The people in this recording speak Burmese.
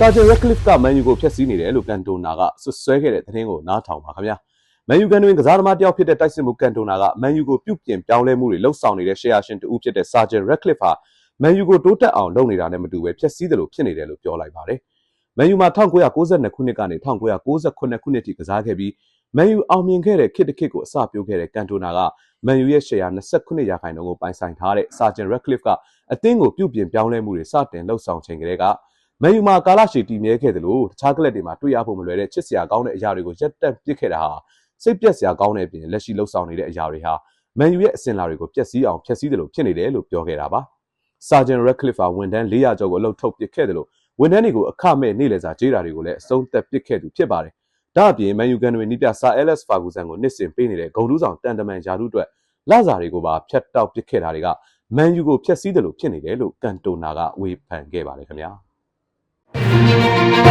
စာဂျန်ရက်ခလစ်ကမန်ယူကိုဖျက်ဆီးနေတယ်လို့ကန်တိုနာကဆွဆွဲခဲ့တဲ့သတင်းကိုနားထောင်ပါခင်ဗျာမန်ယူကန်တွင်ကစားသမားတယောက်ဖြစ်တဲ့တိုက်စစ်မှုကန်တိုနာကမန်ယူကိုပြုပြင်ပြောင်းလဲမှုတွေလှုပ်ဆောင်နေတဲ့ရှယ်ယာရှင်တူဖြစ်တဲ့စာဂျန်ရက်ခလစ်ဟာမန်ယူကိုတိုးတက်အောင်လုပ်နေတာနဲ့မတူပဲဖျက်ဆီးတယ်လို့ဖြစ်နေတယ်လို့ပြောလိုက်ပါတယ်မန်ယူမှာ1992ခုနှစ်ကနေ1998ခုနှစ်ထိကစားခဲ့ပြီးမန်ယူအောင်မြင်ခဲ့တဲ့ခေတ်တစ်ခေတ်ကိုအစပြုခဲ့တဲ့ကန်တိုနာကမန်ယူရဲ့ရှယ်ယာ29ရာခိုင်နှုန်းကိုပိုင်ဆိုင်ထားတဲ့စာဂျန်ရက်ခလစ်ကအသင်းကိုပြုပြင်ပြောင်းလဲမှုတွေစတင်လှုပ်ဆောင်ချိန်ကလေးက မန်ယူမှာကာလရှည်တည်မြဲခဲ့တယ်လို့တခြားကလပ်တွေမှာတွေ့ရဖို့မလွယ်တဲ့ချစ်စရာကောင်းတဲ့အရာတွေကိုရက်တက်ပစ်ခဲ့တာဟာစိတ်ပြက်စရာကောင်းတဲ့အပြင်လက်ရှိလှုပ်ဆောင်နေတဲ့အရာတွေဟာမန်ယူရဲ့အစဉ်အလာတွေကိုပျက်စီးအောင်ဖျက်ဆီးတယ်လို့ဖြစ်နေတယ်လို့ပြောခဲ့တာပါ။စာဂျန်ရက်ခလစ်ဖာဝန်ထမ်း400ကျော်ကိုအလုပ်ထုတ်ပစ်ခဲ့တယ်လို့ဝန်ထမ်းတွေကိုအခမဲ့နေ့လည်စာကြေးတာတွေကိုလည်းအဆုံးသက်ပစ်ခဲ့သူဖြစ်ပါတယ်။ဒါအပြင်မန်ယူကန်တွေနီးပြဆာအဲလက်စ်ဖာဂူဆန်ကိုနှစ်စဉ်ပေးနေတဲ့ဂုံတူးဆောင်တန်တမန်ယာတုအတွက်လစာတွေကိုပါဖျက်တောက်ပစ်ခဲ့တာတွေကမန်ယူကိုဖျက်ဆီးတယ်လို့ဖြစ်နေတယ်လို့ကန်တိုနာကဝေဖန်ခဲ့ပါတယ်ခင်ဗျာ။ Thank you.